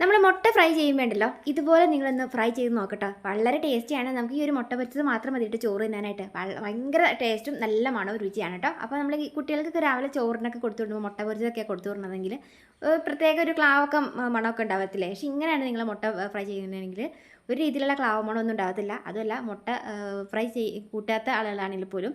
നമ്മൾ മുട്ട ഫ്രൈ ചെയ്യുമ്പോണ്ടല്ലോ ഇതുപോലെ നിങ്ങളൊന്ന് ഫ്രൈ ചെയ്ത് നോക്കട്ടോ. വളരെ ടേസ്റ്റിയാണ് നമുക്ക് ഈ ഒരു മുട്ട പൊരിച്ചത് മാത്രം മതിയിട്ട് ചോറ് തിന്നാനായിട്ട്. ഭയങ്കര ടേസ്റ്റും നല്ല മണവും രുചിയാണ് കേട്ടോ. അപ്പോൾ നമ്മൾ കുട്ടികൾക്കൊക്കെ രാവിലെ ചോറിനൊക്കെ കൊടുത്തു വിടുമ്പോൾ മുട്ട പൊരിച്ചതൊക്കെ കൊടുത്തു വിടണമെങ്കിൽ പ്രത്യേക ഒരു ക്ലാവൊക്കെ മണമൊക്കെ ഉണ്ടാവത്തില്ലേ? പക്ഷേ ഇങ്ങനെയാണ് നിങ്ങൾ മുട്ട ഫ്രൈ ചെയ്യുന്നതെങ്കിൽ ഒരു രീതിയിലുള്ള ക്ലാവ് മണമൊന്നും ഉണ്ടാകത്തില്ല അതുമല്ല മുട്ട ഫ്രൈ ചെയ് കൂട്ടാത്ത ആളുകളാണെങ്കിൽ പോലും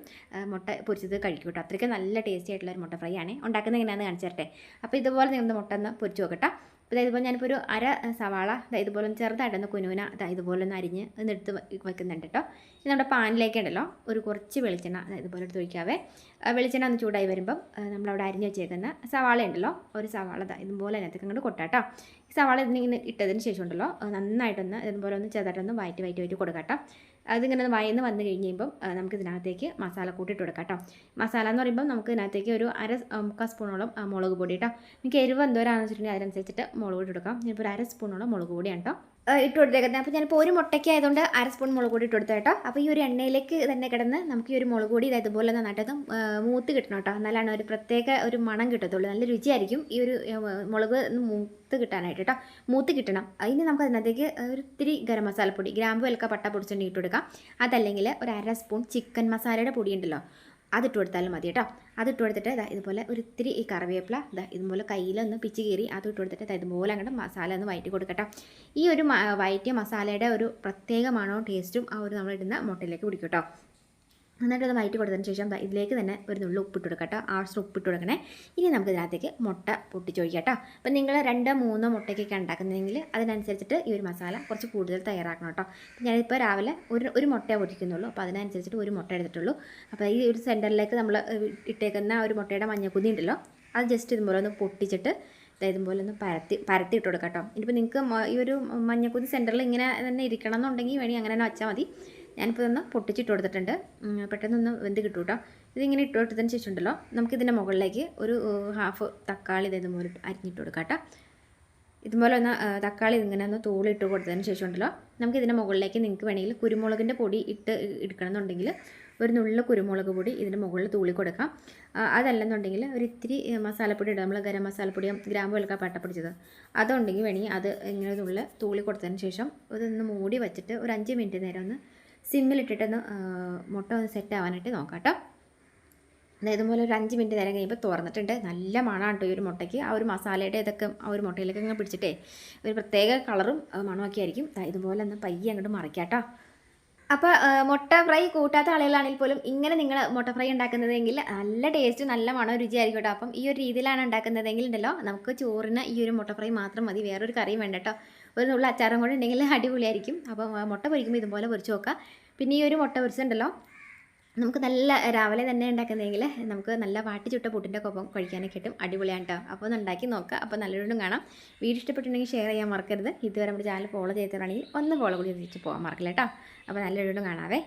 മുട്ട പൊരിച്ചത് കഴിക്കും കേട്ടോ. അത്രയ്ക്ക് നല്ല ടേസ്റ്റി ആയിട്ടുള്ള ഒരു മുട്ട ഫ്രൈ ആണ്. ഉണ്ടാക്കുന്നത് എങ്ങനെയാണെന്ന് കാണിച്ചു തരട്ടെ. അപ്പോൾ ഇതുപോലെ നിങ്ങൾ മുട്ട ഒന്ന് പൊരിച്ച് നോക്കട്ടെ. ഇപ്പോൾ ഇതുപോലെ ഞാനിപ്പോൾ ഒരു അര സവാള അതായത് ഇതുപോലെ ഒന്ന് ചെറുതായിട്ടൊന്ന് കുനുവിന അതായത് ഇതുപോലെ ഒന്ന് അരിഞ്ഞ് ഒന്ന് എടുത്ത് വെക്കുന്നുണ്ട് കേട്ടോ ഇനി നമ്മുടെ പാനിലേക്ക് ഉണ്ടല്ലോ ഒരു കുറച്ച് വെളിച്ചെണ്ണ അതായത് ഇതുപോലെ എടുത്ത് ഒഴിക്കാവേ. വെളിച്ചെണ്ണ ഒന്ന് ചൂടായി വരുമ്പം നമ്മളവിടെ അരിഞ്ഞ് വെച്ചേക്കുന്ന സവാള ഉണ്ടല്ലോ ഒരു സവാള ദാ ഇതുപോലെ അതിനകത്തേക്ക് അങ്ങോട്ട് കൊട്ടാട്ടോ ഈ സവാള ഇതിങ്ങനെ ഇട്ടതിന് ശേഷം ഉണ്ടല്ലോ നന്നായിട്ടൊന്ന് ഇതുപോലെ ഒന്ന് ചെറുതായിട്ടൊന്ന് വയറ്റി വയറ്റി വയറ്റി കൊടുക്കാട്ടോ അതിങ്ങനെ വയന്ന് വന്ന് കഴിഞ്ഞ് കഴിയുമ്പം നമുക്ക് ഇതിനകത്തേക്ക് മസാല കൂട്ടിയിട്ട് കൊടുക്കാം കേട്ടോ. മസാല എന്ന് പറയുമ്പോൾ നമുക്ക് ഇതിനകത്തേക്ക് ഒരു അര മുക്കാൽ സ്പൂണോളം മുളക് പൊടി കേട്ടോ. നിങ്ങൾക്ക് എരിവ് എന്തോരാണെന്ന് വെച്ചിട്ടുണ്ടെങ്കിൽ അതിനനുസരിച്ചിട്ട് മുളക് പൊടി കൊടുക്കാം. ഇപ്പോൾ ഒരു അര സ്പൂണോളം മുളക് പൊടിയാണ് കേട്ടോ. ഇട്ട് കൊടുത്തേക്കുന്നത്. അപ്പോൾ ഞാനിപ്പോൾ ഒരു മുട്ടയ്ക്ക് ആയതുകൊണ്ട് അര സ്പൂൺ മുളക് പൊടി ഇട്ട് കൊടുത്തു കേട്ടോ. അപ്പോൾ ഈ ഒരു എണ്ണയിലേക്ക് തന്നെ കിടന്ന് നമുക്ക് ഈ ഒരു മുളക് പൊടി ഇത് ഇതുപോലെ നന്നായിട്ടൊന്ന് മൂത്ത് കിട്ടണം കേട്ടോ. എന്നാലാണ് ഒരു പ്രത്യേക ഒരു മണം കിട്ടത്തുള്ളൂ. നല്ല രുചിയായിരിക്കും ഈ ഒരു മുളക് മൂത്ത് കിട്ടാനായിട്ട് കേട്ടോ. മൂത്ത് കിട്ടണം. അതിന് നമുക്ക് അതിനകത്തേക്ക് ഒരു ഇത്തിരി ഗരം മസാലപ്പൊടി ഗ്രാമ്പു വിലക്ക പട്ട പൊടിച്ചുകൊണ്ട് ഇട്ട് കൊടുക്കാം. അതല്ലെങ്കിൽ ഒരു അര സ്പൂൺ ചിക്കൻ മസാലയുടെ പൊടി ഉണ്ടല്ലോ. അതിട്ട് കൊടുത്താലും മതി കേട്ടോ. അതിട്ട് കൊടുത്തിട്ട് ഇതാ ഇതുപോലെ ഒരു ഇത്തിരി ഈ കറിവേപ്പില ഇതാ ഇതുപോലെ കയ്യിലൊന്ന് പിച്ച് കീറി അത് ഇട്ട് കൊടുത്തിട്ട് ഇതുപോലെ അങ്ങോട്ട് മസാല ഒന്ന് വയറ്റി കൊടുക്കട്ടോ. ഈ ഒരു വയറ്റിയ മസാലയുടെ ഒരു പ്രത്യേകമാണോ ടേസ്റ്റും ആ ഒരു നമ്മളിടുന്ന മുട്ടയിലേക്ക് പിടിക്കും കേട്ടോ. എന്നിട്ട് അത് വയറ്റി കൊടുത്തതിന് ശേഷം ഇതിലേക്ക് തന്നെ ഒരു നുള്ളു ഉപ്പിട്ട് കൊടുക്കാം കേട്ടോ. ആവശ്യം ഉപ്പിട്ട് കൊടുക്കണേ. ഇനി നമുക്ക് ഇതിനകത്തേക്ക് മുട്ട പൊട്ടിച്ചൊഴിക്കാം കേട്ടോ. അപ്പം നിങ്ങൾ രണ്ടോ മൂന്നോ മുട്ടയ്ക്കൊക്കെ ഉണ്ടാക്കുന്നതെങ്കിൽ അതിനനുസരിച്ചിട്ട് ഈ ഒരു മസാല കുറച്ച് കൂടുതൽ തയ്യാറാക്കണം കേട്ടോ. ഞാനിപ്പോൾ രാവിലെ ഒരു ഒരു മുട്ടയെ പൊട്ടിക്കുന്നുള്ളൂ അപ്പോൾ അതിനനുസരിച്ചിട്ട് ഒരു മുട്ട എടുത്തിട്ടുള്ളൂ. അപ്പോൾ ഈ ഒരു സെന്ററിലേക്ക് നമ്മൾ ഇട്ടേക്കുന്ന ഒരു മുട്ടയുടെ മഞ്ഞക്കുതി ഉണ്ടല്ലോ അത് ജസ്റ്റ് ഇതുപോലെ ഒന്ന് പൊട്ടിച്ചിട്ട് ഇതുപോലെ ഒന്ന് പരത്തി പരത്തി ഇട്ട് കൊടുക്കാം കേട്ടോ. ഇനിയിപ്പോൾ നിങ്ങൾക്ക് ഈ ഒരു മഞ്ഞക്കുതി സെന്ററിൽ ഇങ്ങനെ തന്നെ ഇരിക്കണം എന്നുണ്ടെങ്കിൽ വേണമെങ്കിൽ അങ്ങനെ തന്നെ വെച്ചാൽ മതി. ഞാനിപ്പോൾ ഇതൊന്ന് പൊട്ടിച്ചിട്ട് കൊടുത്തിട്ടുണ്ട്. പെട്ടെന്നൊന്ന് വെന്ത് കിട്ടും കേട്ടോ ഇതിങ്ങനെ ഇട്ട് കൊടുത്തതിന് ശേഷം ഉണ്ടല്ലോ നമുക്കിതിന്റെ മുകളിലേക്ക് ഒരു ഹാഫ് തക്കാളി ഇത് ഇതുപോലെ അരിഞ്ഞിട്ട് കൊടുക്കാം കേട്ടോ ഇതുപോലെ ഒന്ന് തക്കാളി ഇങ്ങനെ ഒന്ന് തൂളിട്ട് കൊടുത്തതിന് ശേഷം ഉണ്ടല്ലോ നമുക്ക് ഇതിന്റെ മുകളിലേക്ക് നിങ്ങൾക്ക് വേണമെങ്കിൽ കുരുമുളകിന്റെ പൊടി ഇട്ട് എടുക്കണം എന്നുണ്ടെങ്കിൽ ഒരു നുള്ള കുരുമുളക് പൊടി ഇതിന്റെ മുകളിൽ തൂളി കൊടുക്കാം. അതല്ലെന്നുണ്ടെങ്കിൽ ഒരു ഇത്തിരി മസാലപ്പൊടി ഇടുക നമ്മൾ ഗരം മസാലപ്പൊടിയും ഗ്രാമ്പ് വെളുക്ക പട്ടപ്പിടിച്ചത് അതുണ്ടെങ്കിൽ വേണമെങ്കിൽ അത് ഇങ്ങനെ നുള്ള തൂളി കൊടുത്തതിന് ശേഷം ഇതൊന്ന് മൂടി വെച്ചിട്ട് ഒരു അഞ്ച് മിനിറ്റ് നേരം ഒന്ന് സിമ്മിലിട്ടിട്ടൊന്ന് മുട്ട ഒന്ന് സെറ്റ് ആവാനായിട്ട് നോക്കാം കേട്ടോ അതായത് ഇതുപോലെ ഒരു അഞ്ച് മിനിറ്റ് നേരം കഴിയുമ്പോൾ തുറന്നിട്ടുണ്ട് നല്ല മണമാണ് കേട്ടോ ഈ ഒരു മുട്ടയ്ക്ക്. ആ ഒരു മസാലയുടെ ഇതൊക്കെ ആ ഒരു മുട്ടയിലേക്ക് അങ്ങ് പിടിച്ചിട്ടേ ഒരു പ്രത്യേക കളറും മണമൊക്കെ ആയിരിക്കും ഇതുപോലെ ഒന്ന് പയ്യെ അങ്ങോട്ട് മറിക്കാം കേട്ടോ അപ്പോൾ മുട്ട ഫ്രൈ കൂട്ടാത്ത ആളുകളാണെങ്കിൽ പോലും ഇങ്ങനെ നിങ്ങൾ മുട്ട ഫ്രൈ ഉണ്ടാക്കുന്നതെങ്കിൽ നല്ല ടേസ്റ്റ് നല്ല മണം രുചിയായിരിക്കും കേട്ടോ. അപ്പം ഈ ഒരു രീതിയിലാണ് ഉണ്ടാക്കുന്നതെങ്കിൽ ഉണ്ടല്ലോ നമുക്ക് ചോറിന് ഈ ഒരു മുട്ട ഫ്രൈ മാത്രം മതി വേറൊരു കറിയും വേണ്ട കേട്ടോ. ഒരു നുള്ള അച്ചാറും കൂടെ ഉണ്ടെങ്കിൽ അടിപൊളിയായിരിക്കും. അപ്പോൾ മുട്ട പൊരിക്കുമ്പോൾ ഇതുപോലെ പൊരിച്ച് നോക്കാം. പിന്നെ ഈ ഒരു മുട്ട പൊരിച്ചുണ്ടല്ലോ നമുക്ക് നല്ല രാവിലെ തന്നെ ഉണ്ടാക്കുന്നതെങ്കിൽ നമുക്ക് നല്ല വാട്ടി ചുട്ട പുട്ടിന്റെ കൊപ്പം കഴിക്കാനൊക്കെ കിട്ടും. അടിപൊളിയാണ് കേട്ടോ അപ്പോൾ ഉണ്ടാക്കി നോക്കുക. അപ്പോൾ നല്ലൊരു കാണാം. വീഡിയോ ഇഷ്ടപ്പെട്ടിട്ടുണ്ടെങ്കിൽ ഷെയർ ചെയ്യാൻ മറക്കരുത്. ഇതുവരെ നമ്മുടെ ചാനൽ ഫോളോ ചെയ്തിട്ടാണെങ്കിൽ ഒന്ന് ഫോളോ കൂടി ചെയ്തിട്ട് പോകാൻ മറക്കില്ല കേട്ടോ അപ്പോൾ നല്ലൊരു കാണാവേ.